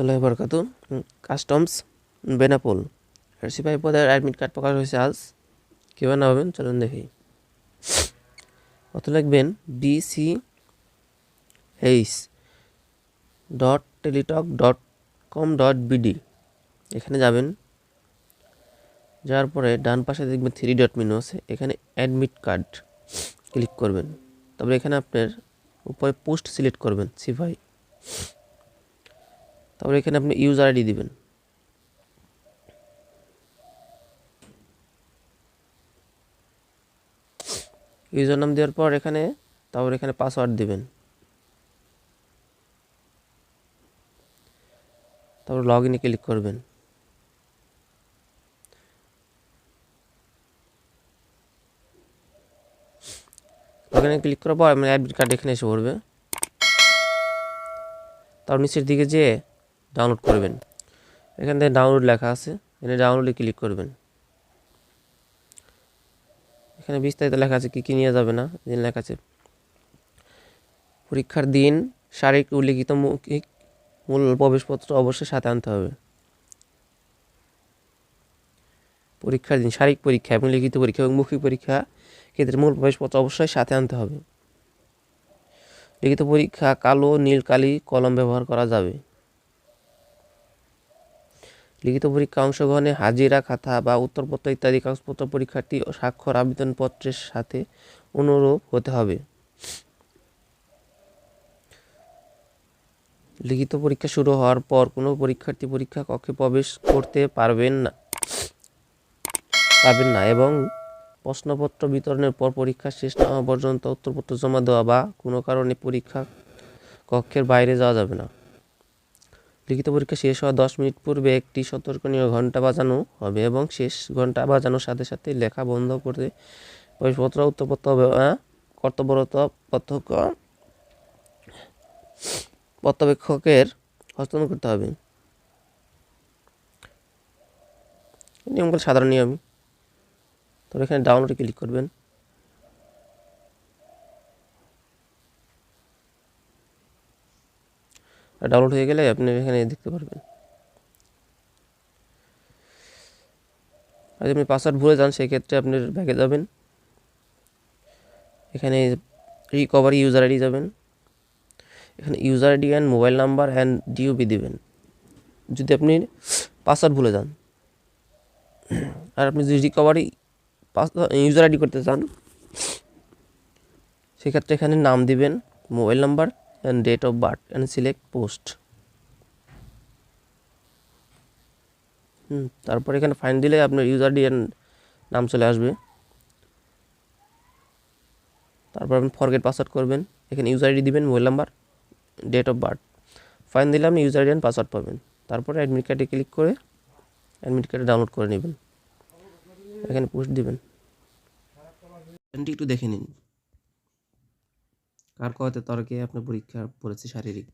রহমতুল্লাহ বরকাতু customs, Benapole. সিপাহী পদের admit card প্রকাশ হয়েছে আজ। কীভাবে নামাবেন চলুন দেখি। অত লিখবেন BC H dot Teletalk dot com dot BD এখানে যাবেন। যাওয়ার পরে ডান পাশে দেখবেন থ্রি ডট মেনু আছে। এখানে অ্যাডমিট কার্ড ক্লিক করবেন। তারপরে এখানে আপনার উপরে পোস্ট সিলেক্ট করবেন সিপাহী। তারপরে এখানে আপনি ইউজার আইডি দিবেন। ইউজার নাম দেওয়ার পর এখানে, তারপর এখানে পাসওয়ার্ড দিবেন। তারপর লগ ইনে ক্লিক করবেন। লগ ইনে ক্লিক করার পর আপনার অ্যাডমিট কার্ড এখানে এসে পড়বে। তারপর নিচের দিকে যেয়ে ডাউনলোড করবেন। এখান থেকে ডাউনলোড লেখা আছে এখানে ডাউনলোডে ক্লিক করবেন। এখানে বিস্তারিত লেখা আছে কী কী নিয়ে যাবে না দিন লেখা আছে, পরীক্ষার দিন, শারীরিক উল্লিখিত মৌখিক মূল প্রবেশপত্র অবশ্যই সাথে আনতে হবে। পরীক্ষার দিন, শারীরিক পরীক্ষা, এবং লিখিত পরীক্ষা, এবং মৌখিক পরীক্ষা ক্ষেত্রে মূল প্রবেশপত্র অবশ্যই সাথে আনতে হবে। লিখিত পরীক্ষা কালো, নীল, কালি কলম ব্যবহার করা যাবে। লিখিত পরীক্ষা অংশগ্রহণে হাজিরা খাতা বা উত্তরপত্র ইত্যাদি কাগজপত্র পরীক্ষার্থী স্বাক্ষর আবেদনপত্রের সাথে অনুরূপ হতে হবে। লিখিত পরীক্ষা শুরু হওয়ার পর কোনো পরীক্ষার্থী পরীক্ষা কক্ষে প্রবেশ করতে পারবেন না পাবেন না এবং প্রশ্নপত্র বিতরণের পর পরীক্ষা শেষ না হওয়া পর্যন্ত উত্তরপত্র জমা দেওয়া বা কোনো কারণে পরীক্ষা কক্ষের বাইরে যাওয়া যাবে না। লিখিত পরীক্ষা শেষ হওয়ার দশ মিনিট পূর্বে একটি সতর্কনীয় ঘণ্টা বাজানো হবে এবং শেষ ঘণ্টা বাজানোর সাথে সাথে লেখা বন্ধ করে প্রবেশপত্র উত্তরপত্র কর্তব্যরত প্রত্যক্ষ পর্যবেক্ষকের হস্তান্তর করতে হবে। নিয়মগুলো সাধারণ নিয়ম। তো এখানে ডাউনলোডে ক্লিক করবেন। ডাউনলোড হয়ে গেলে আপনি এখানে দেখতে পারবেন। আর আপনি পাসওয়ার্ড ভুলে যান, সেক্ষেত্রে আপনি ব্যাগে যাবেন। এখানে রিকভারি ইউজার আইডি যাবেন। এখানে user ID and mobile number and DOB দিবেন। যদি আপনি পাসওয়ার্ড ভুলে যান, আর আপনি যদি রিকভারি ইউজার আইডি করতে চান, সেক্ষেত্রে এখানে নাম দিবেন mobile number and date of birth and select post hmm, তারপর এখানে ফাইন দিলে আপনার ইউজার আইডি নাম চলে আসবে। তারপর আপনি ফরগেট পাসওয়ার্ড করবেন। এখানে ইউজার আইডি দিবেন mobile number date of birth fine দিলে আপনি ইউজার আইডি পাসওয়ার্ড পাবেন। তারপরে অ্যাডমিট কার্ডে ক্লিক করে অ্যাডমিট কার্ডে ডাউনলোড করে নেবেন। এখানে পোস্ট দিবেন। একটু দেখে নিন। কার কয়তে তর্কে আপনার পরীক্ষা পড়েছে শারীরিক?